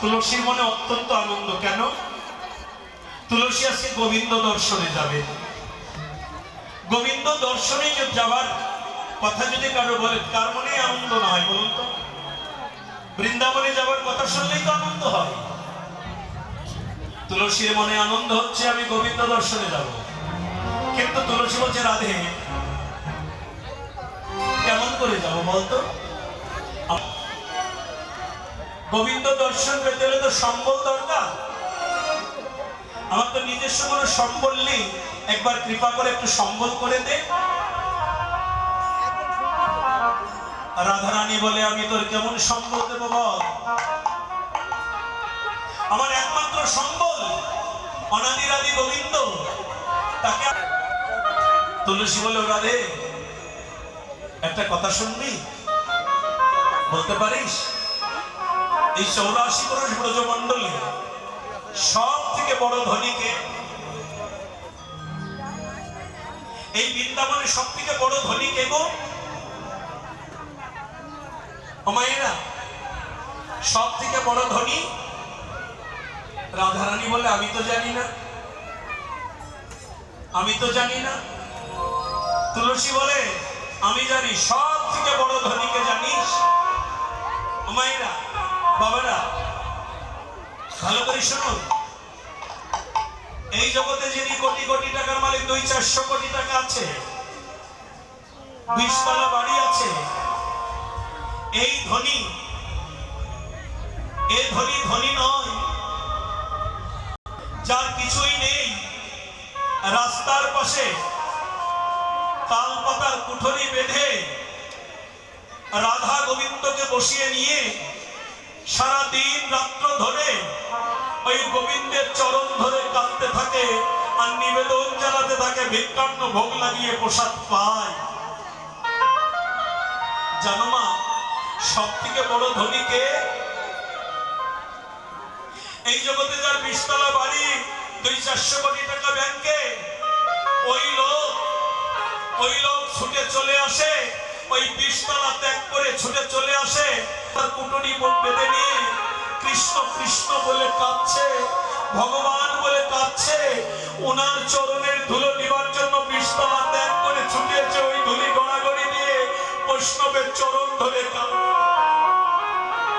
তুলসীর মনে অত্যন্ত আনন্দ, কেন? তুলসী আজকে গোবিন্দ দর্শনে যাবে। গোবিন্দ দর্শনে যে যাবার কথা যদি কারও বলে কার মনে আনন্দ না হয়, বলুন তো। বৃন্দাবনে যাবার কথা শুনলেই তো আনন্দ হয়। তুলসীর মনে আনন্দ হচ্ছে, আমি গোবিন্দ দর্শনে যাব। কিন্তু তুলসী বলছে, রাধে। কেমন করে যাব বলতো? গোবিন্দ দর্শন পেতে হলে তো সম্বল দরকার। আমার তো নিজস্ব কোনো সম্বল নেই। একবার কৃপা করে একটু সম্বল করে দে। রাধারানী বলে, আমি তোর কেমন সম্বল দেবো বল? আমার একমাত্র সম্বল অনাদিরাদি গোবিন্দ। তাকে তুলসী বলে "ও রাধে একটা কথা শুনবি? বলতে পারিস? এই চৌরাশি পুরুষ ব্রজমন্ডলী সব থেকে বড় ধনীকে এই বৃন্দাবনে সব থেকে বড় ধনী কে গো মায়েরা সব থেকে বড় ধনী রাধারানী বলে আমি তো জানি না। আমি তো জানি না। তুলসী বলে আমি জানি সব থেকে বড় ধনীকে জানিস? মায়েরা বাবারা, ভালো করে শুনুন। এই জগতে যিনি কোটি কোটি টাকার মালিক, দুই চারশো কোটি টাকা আছে, বিশতলা বাড়ি আছে, এই ধনী এই ধনী ধনী নয়, যার কিছুই নেই, রাস্তার পাশে তাল পাতার কুঠরি বেঁধে রাধা গোবিন্দকে বসিয়ে নিয়ে সারা দিন রাত্র ধরে ওই গোবিন্দের চরণ ধরে কাঁদতে থাকে আর নিবেদন জানাতে থাকে, ভিক্ষান্ন ভোগ লাগিয়ে প্রসাদ পায় জানো মা সব থেকে বড় ধনীকে এই জগতে যার বিশতলা বাড়ি দুই চারশো কোটি টাকা ব্যাংকে, ওই লোক ওই লোক ছুটে চলে আসে ওই বিশতলা ত্যাগ করে ছুটে চলে আসে। তার কুটুরি বেঁধে নিয়ে কৃষ্ণ কৃষ্ণ বলে কাঁদছে, ভগবান বলে কাঁদছে ওনার চরণের ধুলো নিবার